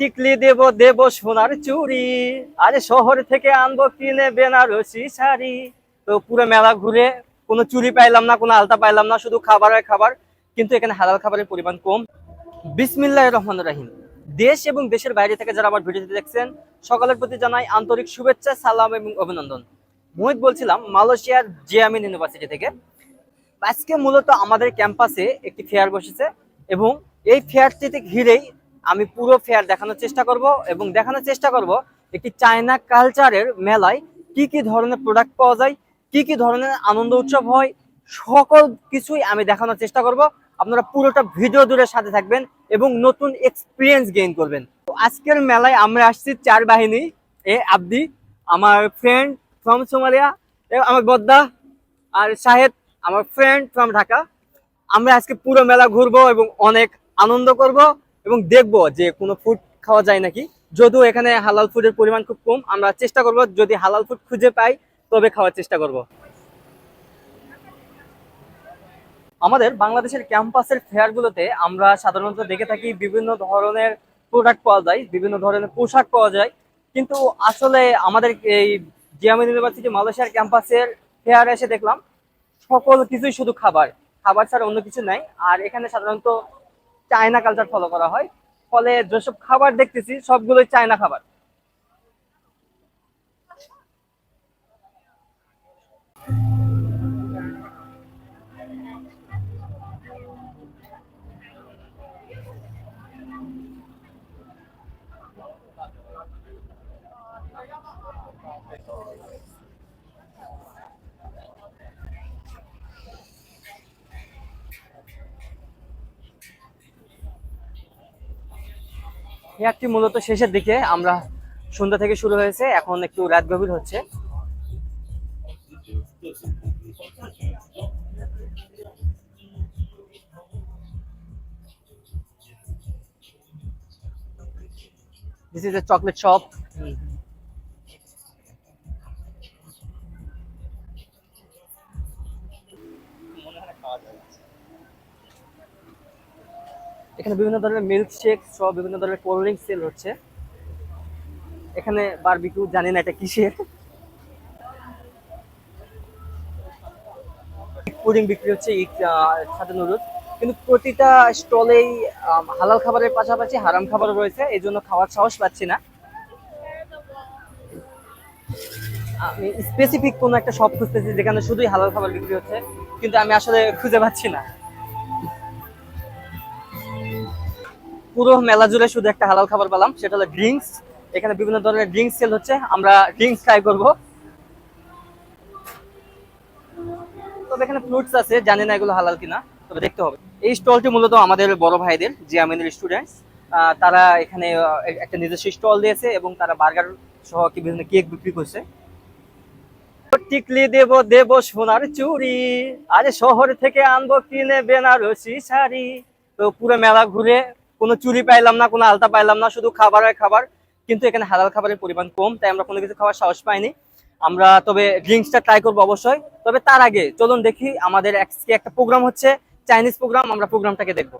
টিকলি দেব দেব সোনার চুরি আরে শহর থেকে আনব কিনে বেনারসি শাড়ি। তো পুরো মেলা ঘুরে কোনো চুরি পাইলাম না, কোনো আলতা পাইলাম না, শুধু খাবারের খাবার। কিন্তু এখানে হালাল খাবারের পরিমাণ কম। বিসমিল্লাহ রহমান রাহিম। দেশ এবং দেশের বাইরে থেকে যারা আমার ভিডিওতে দেখছেন, সকলের প্রতি জানাই আন্তরিক শুভেচ্ছা, সালাম এবং অভিনন্দন। মোহিত বলছিলাম, মালয়েশিয়ার জিয়ামিন ইউনিভার্সিটি থেকে। আজকে মূলত আমাদের ক্যাম্পাসে একটি ফেয়ার বসেছে এবং এই ফেয়ারটিতে ঘিরেই আমি পুরো ফেয়ার দেখানোর চেষ্টা করব এবং দেখানোর চেষ্টা করব একটি চায়না কালচারের মেলায় কি কি ধরনের প্রোডাক্ট পাওয়া যায়, কি কি ধরনের আনন্দ উৎসব হয়, সকল কিছুই আমি দেখানোর চেষ্টা করব। আপনারা পুরোটা ভিডিও দূরে সাথে থাকবেন এবং নতুন এক্সপিরিয়েন্স গেইন করবেন। তো আজকের মেলায় আমরা আসছি চার বাহিনী, এ, আব্দি, আমার ফ্রেন্ড ফ্রম সোমালিয়া আমার বদ্দা আর শাহেদ আমার ফ্রেন্ড ফ্রম ঢাকা। আমরা আজকে পুরো মেলা ঘুরবো এবং অনেক আনন্দ করব। এবং দেখব যে কোনো ফুড খাওয়া যায় নাকি। যদিও এখানে হালাল ফুডের পরিমাণ খুব কম, আমরা চেষ্টা করব যদি হালাল ফুড খুঁজে পাই, তবে খাওয়ার চেষ্টা করব। আমাদের বাংলাদেশের ক্যাম্পাসের ফেয়ারগুলোতে আমরা সাধারণত দেখে থাকি বিভিন্ন ধরনের প্রোডাক্ট পাওয়া যায়, বিভিন্ন ধরনের পোশাক পাওয়া যায়। কিন্তু আসলে আমাদের এই জিয়ামিন ইউনিভার্সিটি মালয়েশিয়ার ক্যাম্পাসের ফেয়ারে এসে দেখলাম, সকল কিছুই শুধু খাবার। খাবার ছাড়া অন্য কিছু নাই। আর এখানে সাধারণত চায়না কালচার ফলো করা হয়। ফলে যেসব খাবার দেখতেছি সবগুলোই চায়না খাবার। ফেয়ারটি মূলত শেষের দিকে আমরা সন্ধ্যা থেকে শুরু হয়েছে, এখন একটু রাত গভীর হচ্ছে chocolate shop. এখানে বিভিন্ন ধরনের মিল্ক শেক সহ বিভিন্ন ধরনের কোল্ড ড্রিঙ্ক সেল হচ্ছে। এখানে বারবিকিউ জানি না এটা কিসের। পুডিং বিক্রি হচ্ছে সাথে নুডলস কিন্তু প্রতিটা স্টলেই হালাল খাবারের পাশাপাশি হারাম খাবারও রয়েছে, এই জন্য খাওয়ার সাহস পাচ্ছি না। আমি স্পেসিফিক কোনো একটা শপ খুঁজতেছি যেখানে শুধুই হালাল খাবার বিক্রি হচ্ছে, কিন্তু আমি আসলে খুঁজে পাচ্ছি না। পুরো মেলা জুড়ে শুধু একটা হালাল খাবার পেলাম, সেটা হলো ড্রিঙ্কস এখানে বিভিন্ন ধরনের ড্রিঙ্কস সেল হচ্ছে, আমরা ড্রিঙ্কস ট্রাই করব। তবে এখানে ফ্রুটস আছে, জানি না এগুলো হালাল কিনা, তবে দেখতে হবে। এই স্টলটি মূলত আমাদের বড় ভাইদের, জিয়ামিনের স্টুডেন্টস তারা এখানে একটা নিজস্ব স্টল দিয়েছে এবং তারা বার্গার সহ কি বিভিন্ন কেক বিক্রি করছে। টিকলি দেব দেব সোনার চুড়ি আরে শহর থেকে আনব কিনে বেনারসি শাড়ি। তো পুরো মেলা ঘুরে কোনো চুরি পাইলাম না, কোনো আলতা পাইলাম না, শুধু খাবার খাবারের খাবার। কিন্তু এখানে হালাল খাবারের পরিমাণ কম, তাই আমরা কোনো কিছু খাবার সাহস পাইনি। আমরা তবে ড্রিঙ্কসটা ট্রাই করব অবশ্যই। তবে তার আগে চলুন দেখি আমাদের একটা প্রোগ্রাম হচ্ছে চাইনিজ প্রোগ্রাম আমরা প্রোগ্রামটাকে দেখব।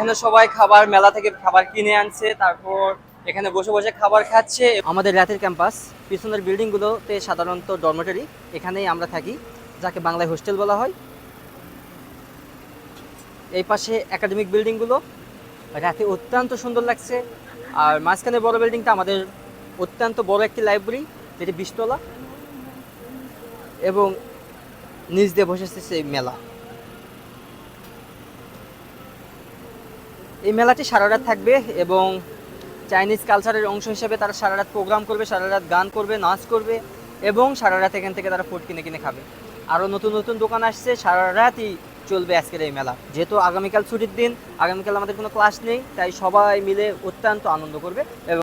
এখানে সবাই খাবার, মেলা থেকে খাবার কিনে আনছে, তারপর এখানে বসে বসে খাবার খাচ্ছে। আমাদের রাতের ক্যাম্পাস, পিছনের বিল্ডিং গুলোতে সাধারণত ডরমেটরি এখানেই আমরা থাকি, যাকে বাংলায় হোস্টেল বলা হয়। এই পাশে একাডেমিক বিল্ডিংগুলো রাতে অত্যন্ত সুন্দর লাগছে। আর মাঝখানে বড় বিল্ডিংটা আমাদের অত্যন্ত বড় একটি লাইব্রেরি যেটি বিশতলা। এবং নিজ দিয়ে বসেছে সেই মেলা। এই মেলাটি সারা রাত থাকবে এবং চাইনিজ কালচারের অংশ হিসেবে তারা সারা রাত প্রোগ্রাম করবে, সারা রাত গান করবে, নাচ করবে এবং সারা রাত এখান থেকে তারা ফুড কিনে কিনে খাবে। আরও নতুন নতুন দোকান আসছে, সারা রাতই চলবে আজকের এই মেলা। যেহেতু আগামীকাল ছুটির দিন, আগামীকাল আমাদের কোনো ক্লাস নেই, তাই সবাই মিলে অত্যন্ত আনন্দ করবে এবং